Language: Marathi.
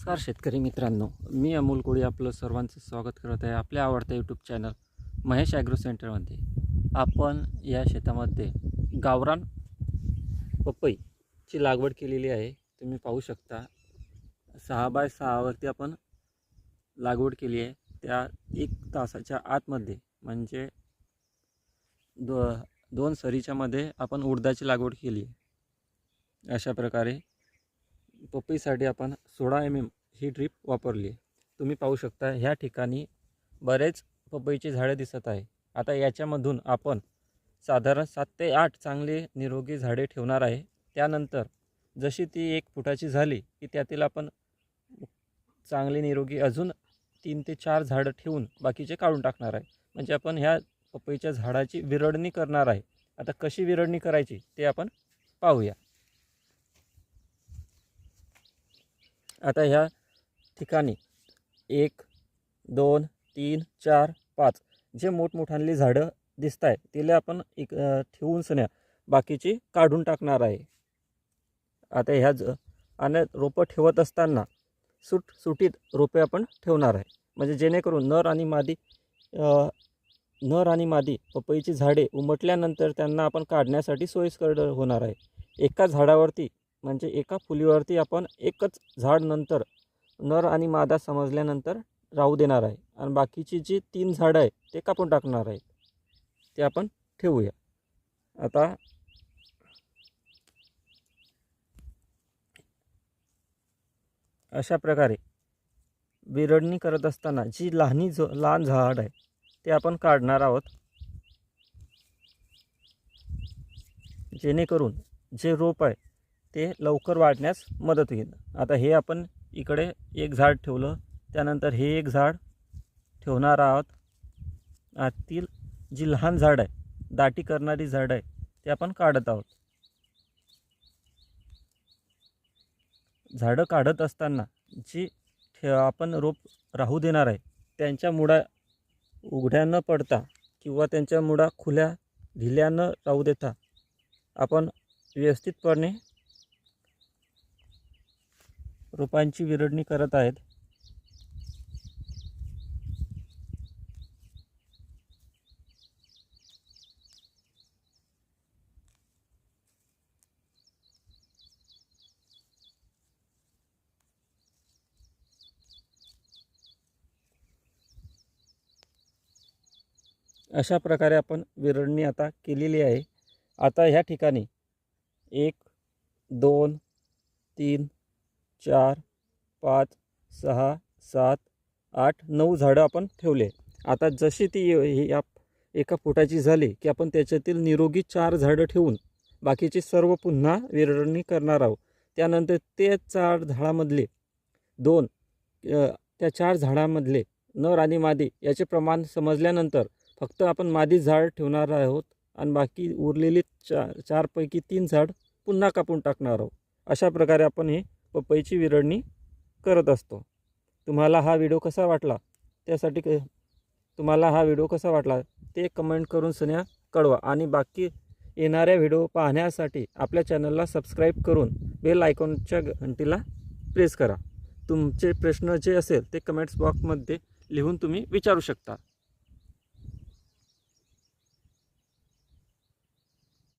नमस्कार शेतकरी मित्रांनो मी अमोल कोळी आपलं सर्वांचं स्वागत करत आहे आपल्या आवडत्या यूट्यूब चॅनल महेश ॲग्रो सेंटरमध्ये आपण या शेतामध्ये गावरान पपईची लागवड केलेली आहे. तुम्ही पाहू शकता सहा बाय सहावरती आपण लागवड केली आहे. त्या एक तासाच्या आतमध्ये म्हणजे दो दोन सरीच्यामध्ये आपण उडदाची लागवड केली आहे. अशा प्रकारे पपईसाठी आपण सोळा एम एम ही ड्रीप वापरली आहे. तुम्ही पाहू शकता ह्या ठिकाणी बरेच पपईची झाडं दिसत आहे. आता याच्यामधून आपण साधारण सात ते आठ चांगले निरोगी झाडे ठेवणार आहे. त्यानंतर जशी ती एक फुटाची झाली की त्यातील आपण चांगली निरोगी अजून तीन ते चार झाडं ठेवून बाकीचे काढून टाकणार आहे. म्हणजे आपण ह्या पपईच्या झाडाची विरळणी करणार आहे. आता कशी विरळणी करायची ते आपण पाहूया. आता ह्या ठिकाणी एक दोन तीन चार पाच जे मोठमोठाली झाडं दिसत आहे तिला आपण एक ठेवून सन्या बाकीची काढून टाकणार आहे. आता ह्या ज आणि रोपं ठेवत असताना सुट सुटीत रोपे आपण ठेवणार आहे. म्हणजे जेणेकरून नर आणि मादी नर आणि मादी पपईची झाडे उमटल्यानंतर त्यांना आपण काढण्यासाठी सोयीस्कर होणार आहे. एका झाडावरती म्हणजे एका फुलीवरती आपण एकच झाड नंतर नर आणि मादा समजल्यानंतर राहू देणार आहे. आणि बाकीची जी तीन झाडं आहे ते कापून टाकणार आहेत. ते आपण ठेवूया. आता अशा प्रकारे विरळणी करत असताना जी लहानी झ लहान झाड आहे ते आपण काढणार आहोत. जेणेकरून जे रोप आहे ते लवकर वाढण्यास मदत होईल. आता हे आपण इकडे एक झाड ठेवलं. त्यानंतर हे एक झाड ठेवणार आहोत. आतील जी लहान झाड आहे दाटी करणारी झाड आहे ते आपण काढत आहोत. झाडं काढत असताना जी ठे आपण रोप राहू देणार आहे त्यांच्या मुळा उघड्या न पडता किंवा त्यांच्या मुळा खुल्या ढिल्या न राहू देता आपण व्यवस्थितपणे रोपांची विरळणी करत आहेत. अशा प्रकारे आपण विरळणी आता केलेली आहे. आता ह्या ठिकाणी एक दोन तीन चार पाच सहा सात आठ नऊ झाडं आपण ठेवले. आता जशी ती या एका फुटाची झाली की आपण त्याच्यातील निरोगी चार झाडं ठेवून बाकीची सर्व पुन्हा विरळणी करणार आहोत. त्यानंतर ते चार झाडामधले दोन त्या चार झाडामधले नर आणि मादी याचे प्रमाण समजल्यानंतर फक्त आपण मादी झाड ठेवणार आहोत आणि बाकी उरलेली चार चारपैकी तीन झाड पुन्हा कापून टाकणार आहोत. अशा प्रकारे आपण हे पपईची विरळणी करत असतो. तुम्हाला हा व्हिडिओ कसा वाटला? त्यासाठी क तुम्हाला हा व्हिडिओ कसा वाटला? ते कमेंट करून सन्या कळवा. आणि बाकी येणाऱ्या व्हिडिओ पाहण्यासाठी आपल्या चॅनलला सबस्क्राईब करून बेल आयकॉनच्या घंटीला प्रेस करा. तुमचे प्रश्न जे असेल ते कमेंट्स बॉक्समध्ये लिहून तुम्ही विचारू शकता.